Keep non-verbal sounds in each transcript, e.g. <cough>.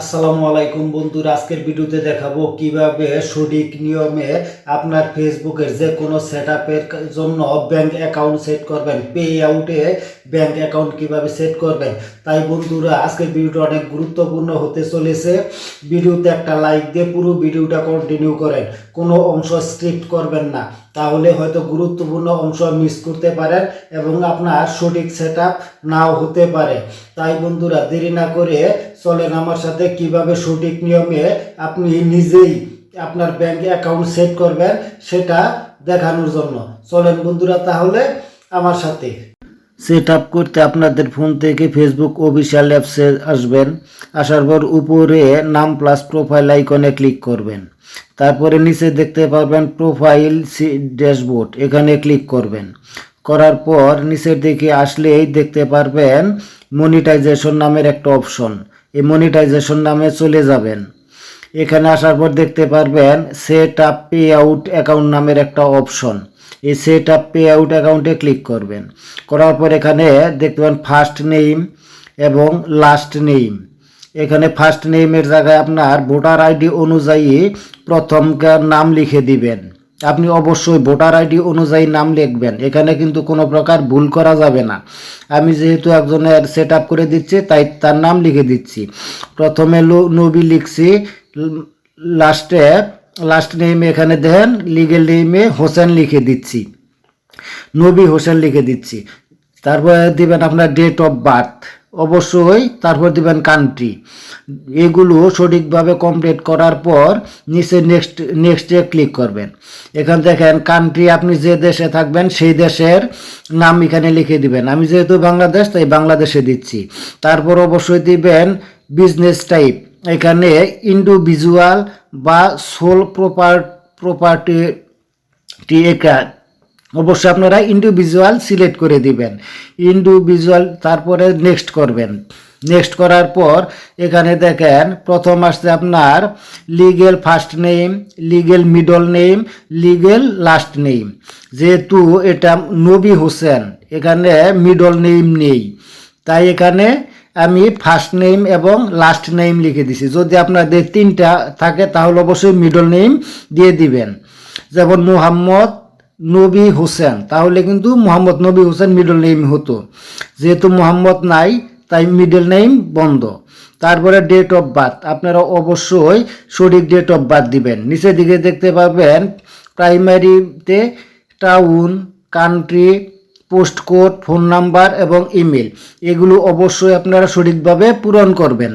আসসালামু আলাইকুম বন্ধুরা, আজকের ভিডিওতে দেখাবো কীভাবে সঠিক নিয়মে আপনার ফেসবুকের যে কোনো সেট জন্য ব্যাংক অ্যাকাউন্ট সেট করবেন। পে আউটে ব্যাংক অ্যাকাউন্ট কীভাবে সেট করবেন? তাই বন্ধুরা, আজকের ভিডিওটা অনেক গুরুত্বপূর্ণ হতে চলেছে। ভিডিওতে একটা লাইক দিয়ে পুরো ভিডিওটা কন্টিনিউ করেন। কোনো অংশ স্ক্রিপ্ট করবেন না। তাহলে হয়তো গুরুত্বপূর্ণ অংশ মিস করতে পারেন এবং আপনার সঠিক সেট নাও হতে পারে। তাই বন্ধুরা, দেরি না করে চলেন আমার সাথে কীভাবে সঠিক নিয়মে আপনি নিজেই আপনার ব্যাংক অ্যাকাউন্ট সেট করবেন সেটা দেখানোর জন্য। চলেন বন্ধুরা, তাহলে আমার সাথে। সেট আপ করতে আপনাদের ফোন থেকে ফেসবুক অফিসিয়াল অ্যাপসে আসবেন। আসার পর উপরে নাম প্লাস প্রোফাইল আইকনে ক্লিক করবেন। তারপরে নিচে দেখতে পারবেন প্রোফাইল সি ড্যাশবোর্ড এখানে ক্লিক করবেন। করার পর নিচের দিকে আসলেই দেখতে পারবেন মনিটাইজেশন নামের একটা অপশন এই মনিটাইজেশন নামে চলে যাবেন। এখানে আসার পর দেখতে পারবেন set up pay out account নামের একটা অপশন এই সেট আপ পে আউট অ্যাকাউন্টে ক্লিক করবেন। করার পর এখানে দেখতে পাবেন ফার্স্ট নেম এবং লাস্ট নেম এখানে ফার্স্ট নেমের জায়গায় আপনার ভোটার আইডি অনুযায়ী প্রথমকার নাম লিখে দিবেন। আপনি অবশ্যই ভোটার আইডি অনুযায়ী নাম লিখবেন। এখানে কিন্তু কোনো প্রকার ভুল করা যাবে না। আমি যেহেতু একজনের সেট আপ করে দিচ্ছি, তাই তার নাম লিখে দিচ্ছি। প্রথমে নবী লিখছি লাস্টে লাস্ট নেম এখানে দেন লিগেল নেমে হোসেন লিখে দিচ্ছি। নবী হোসেন লিখে দিচ্ছি। তারপরে দিবেন আপনার ডেট অফ বার্থ অবশ্যই তারপর দিবেন কান্ট্রি এগুলো সঠিকভাবে কমপ্লিট করার পর নিচে নেক্সট নেক্সটে ক্লিক করবেন। এখান দেখেন কান্ট্রি আপনি যে দেশে থাকবেন, সেই দেশের নাম এখানে লিখে দিবেন। আমি যেহেতু বাংলাদেশ, তাই বাংলাদেশে দিচ্ছি। তারপর অবশ্যই দিবেন বিজনেস টাইপ এখানে ইন্ডিভিজুয়াল বা সোল প্রপার প্রপার্টি একা অবশ্যই আপনারা ইন্ডিভিজুয়াল সিলেক্ট করে দিবেন। ইন্ডিভিজুয়াল তারপরে নেক্সট করবেন। নেক্সট করার পর এখানে দেখেন, প্রথম আসছে আপনার legal first name legal middle name legal last name যেহেতু এটা নবী হোসেন, এখানে মিডল নেম নেই। তাই এখানে আমি ফার্স্ট নেম এবং লাস্ট নেম লিখে দিছি। যদি আপনাদের তিনটা থাকে, তাহলে অবশ্যই মিডল নেম দিয়ে দিবেন। যেমন মুহাম্মদ নবী হোসেন, তাহলে কিন্তু মোহাম্মদ নবী হোসেন মিডল নেম হতো। যেহেতু মোহাম্মদ নাই, তাই মিডল নেম বন্ধ। তারপরে ডেট অফ বার্থ আপনারা অবশ্যই সঠিক ডেট অফ বার্থ দিবেন। নিচের দিকে দেখতে পাবেন প্রাইমারিতে town country post code, phone number এবং ইমেল। এগুলো অবশ্যই আপনারা সঠিকভাবে পূরণ করবেন।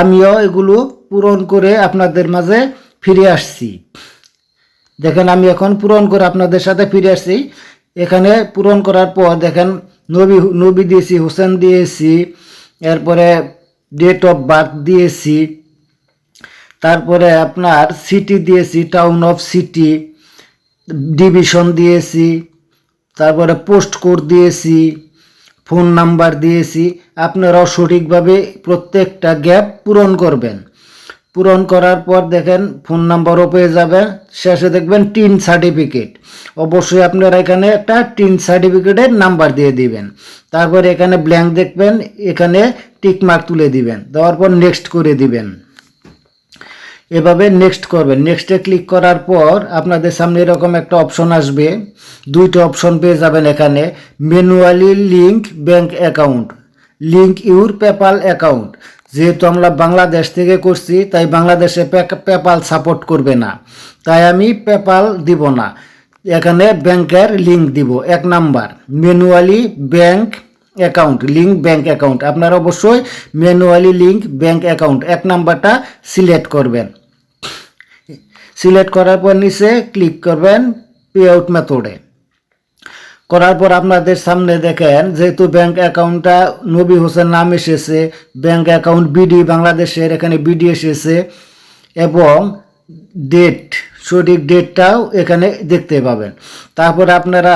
আমিও এগুলো পূরণ করে আপনাদের মাঝে ফিরে আসছি। দেখেন, আমি এখন পূরণ করে আপনাদের সাথে ফিরে আসছি। এখানে পূরণ করার পর দেখেন, নবী নবী দিয়েছি, হোসেন দিয়েছি, এরপরে ডেট অফ বার্থ দিয়েছি, তারপরে আপনার সিটি দিয়েছি টাউন অফ সিটি ডিভিশন দিয়েছি তারপরে পোস্ট কোড দিয়েছি, ফোন নাম্বার দিয়েছি, আপনারাও সঠিকভাবে প্রত্যেকটা গ্যাপ পূরণ করবেন। পূরণ করার পর দেখেন ফোন নাম্বারও পেয়ে যাবেন, শেষে দেখবেন টিন সার্টিফিকেট। অবশ্যই আপনারা এখানে একটা টিন সার্টিফিকেটের নাম্বার দিয়ে দিবেন। তারপর এখানে ব্ল্যাঙ্ক দেখবেন, এখানে টিক মার্ক তুলে দিবেন, দেওয়ার পর নেক্সট করে দিবেন। এভাবে নেক্সট করবেন। নেক্সটে ক্লিক করার পর আপনাদের সামনে এরকম একটা অপশন আসবে। দুইটা অপশন পেয়ে যাবেন এখানে। Manually link bank account link your PayPal account যেহেতু আমরা বাংলাদেশ থেকে করছি, তাই বাংলাদেশে পেপাল সাপোর্ট করবে না। তাই আমি পেপাল দিব না। এখানে ব্যাংকের লিঙ্ক দিব। এক number manually bank account link bank account আপনারা অবশ্যই ম্যানুয়ালি লিঙ্ক ব্যাংক অ্যাকাউন্ট এক নাম্বারটা সিলেক্ট করবেন। সিলেক্ট করার পর নিচে ক্লিক করবেন পে আউট মেথডে করার পর আপনাদের সামনে দেখেন, যেহেতু ব্যাংক অ্যাকাউন্টটা নবী হোসেন নাম এসেছে ব্যাংক অ্যাকাউন্ট বিডি বাংলাদেশের এখানে বিডি এসেছে এবং ডেট সঠিক ডেটটাও এখানে দেখতে পাবেন। তারপর আপনারা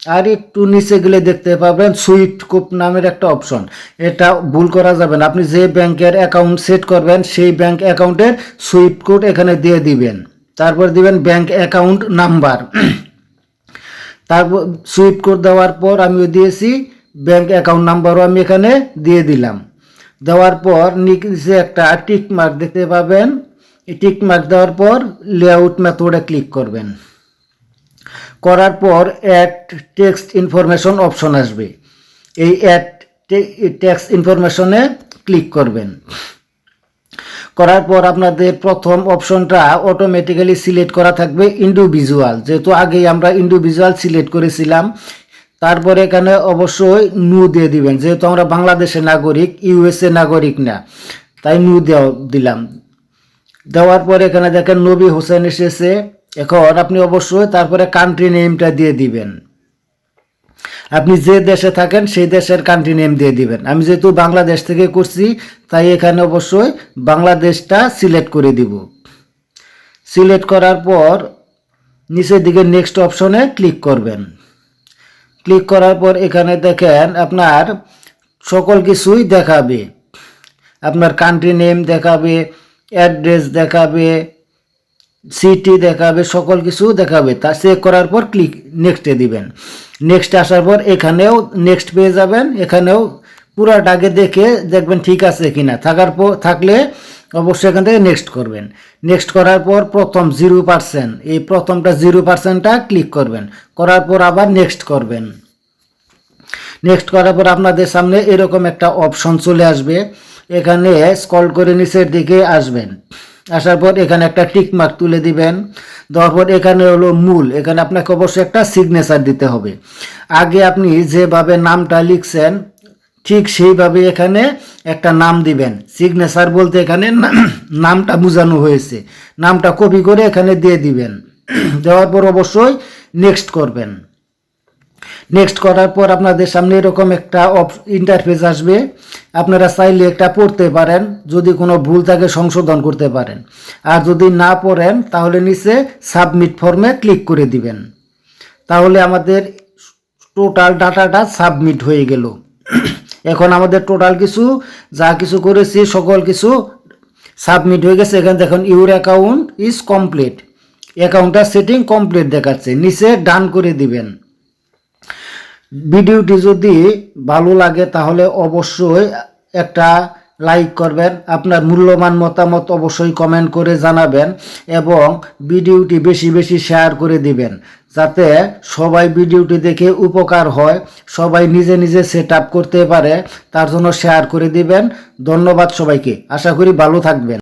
আর একটু নিচে গেলে দেখতে পাবেন সুইফট কোপ নামের একটা অপশন। এটা ভুল করা যাবে না। আপনি যে ব্যাংকের অ্যাকাউন্ট সেট করবেন, সেই ব্যাংক অ্যাকাউন্টের সুইফট কোড এখানে দিয়ে দিবেন। তারপর দিবেন ব্যাংক অ্যাকাউন্ট নাম্বার। তারপর সুইফট কোড দেওয়ার পর আমিও দিয়েছি, ব্যাংক অ্যাকাউন্ট নাম্বারও আমি এখানে দিয়ে দিলাম। দেওয়ার পর নিচে একটা টিক মার্ক দেখতে পাবেন। টিক মার্ক দেওয়ার পর লেআউট মেথডে ক্লিক করবেন। করার পর অ্যাড টেক্সট ইনফরমেশন অপশন আসবে। এই অ্যাড টেক্সট ইনফরমেশনে ক্লিক করবেন। করার পর আপনাদের প্রথম অপশনটা অটোমেটিক্যালি সিলেক্ট করা থাকবে ইন্ডিভিজুয়াল যেহেতু আগেই আমরা ইন্ডিভিজুয়াল সিলেক্ট করেছিলাম, তারপরে এখানে অবশ্যই নু দিয়ে দিবেন। যেহেতু আমরা বাংলাদেশের নাগরিক ইউএসএ নাগরিক না, তাই নু দেওয়া দিলাম। দেওয়ার পর এখানে দেখেন নবী হোসেন এসেছে। এখন আপনি অবশ্যই তারপরে কান্ট্রি নেমটা দিয়ে দিবেন। আপনি যে দেশে থাকেন, সেই দেশের কান্ট্রি নেম দিয়ে দিবেন। আমি যেহেতু বাংলাদেশ থেকে করছি, তাই এখানে অবশ্যই বাংলাদেশটা সিলেক্ট করে দিব। সিলেক্ট করার পর নিচের দিকে নেক্সট অপশনে ক্লিক করবেন। ক্লিক করার পর এখানে দেখেন আপনার সকল কিছুই দেখাবে। আপনার কান্ট্রি নেম দেখাবে অ্যাড্রেস দেখাবে সিটি দেখাবে, সকল কিছু দেখাবে। তা চেক করার পর ক্লিক নেক্সটে দিবেন। নেক্সট আসার পর এখানেও নেক্সট পেয়ে যাবেন। এখানেও পুরাটাকে দেখে দেখবেন ঠিক আছে কিনা। থাকার পর, থাকলে অবশ্যই এখান থেকে নেক্সট করবেন। নেক্সট করার পর প্রথম জিরো পার্সেন্ট এই প্রথমটা জিরো পার্সেন্টটা ক্লিক করবেন। করার পর আবার নেক্সট করবেন। নেক্সট করার পর আপনাদের সামনে এরকম একটা অপশন চলে আসবে। এখানে স্কল করে নিচের দিকে আসবেন। আসার পর এখানে একটা টিক মার্ক তুলে দিবেন। দেওয়ার পর এখানে হলো মূল। এখানে আপনাকে অবশ্যই একটা সিগনেচার দিতে হবে। আগে আপনি যেভাবে নামটা লিখছেন, ঠিক সেইভাবে এখানে একটা নাম দিবেন। সিগনেচার বলতে এখানে <clears throat> নামটা বোঝানো হয়েছে। নামটা কপি করে এখানে দিয়ে দিবেন। <clears throat> দেওয়ার পর অবশ্যই নেক্সট করবেন। নেক্সট করার পর আপনাদের সামনে এরকম একটা ইন্টারফেস আসবে। আপনারা চাইলে একটা পড়তে পারেন, যদি কোনো ভুল থাকে সংশোধন করতে পারেন। আর যদি না পড়েন, তাহলে নিচে সাবমিট ফর্মে ক্লিক করে দিবেন। তাহলে আমাদের টোটাল ডাটাটা সাবমিট হয়ে গেল। এখন আমাদের টোটাল কিছু, যা কিছু করেছি, সকল কিছু সাবমিট হয়ে গেছে। এখানে দেখুন ইউর অ্যাকাউন্ট ইজ কমপ্লিট অ্যাকাউন্টটা সেটিং কমপ্লিট দেখাচ্ছে। নিচে ডান করে দিবেন। ভিডিওটি যদি ভালো লাগে, তাহলে অবশ্যই একটা লাইক করবেন। আপনার মূল্যবান মতামত অবশ্যই কমেন্ট করে জানাবেন এবং ভিডিওটি বেশি বেশি শেয়ার করে দিবেন, যাতে সবাই ভিডিওটি দেখে উপকার হয়, সবাই নিজে নিজে সেট করতে পারে, তার জন্য শেয়ার করে দিবেন। ধন্যবাদ সবাইকে। আশা করি ভালো থাকবেন।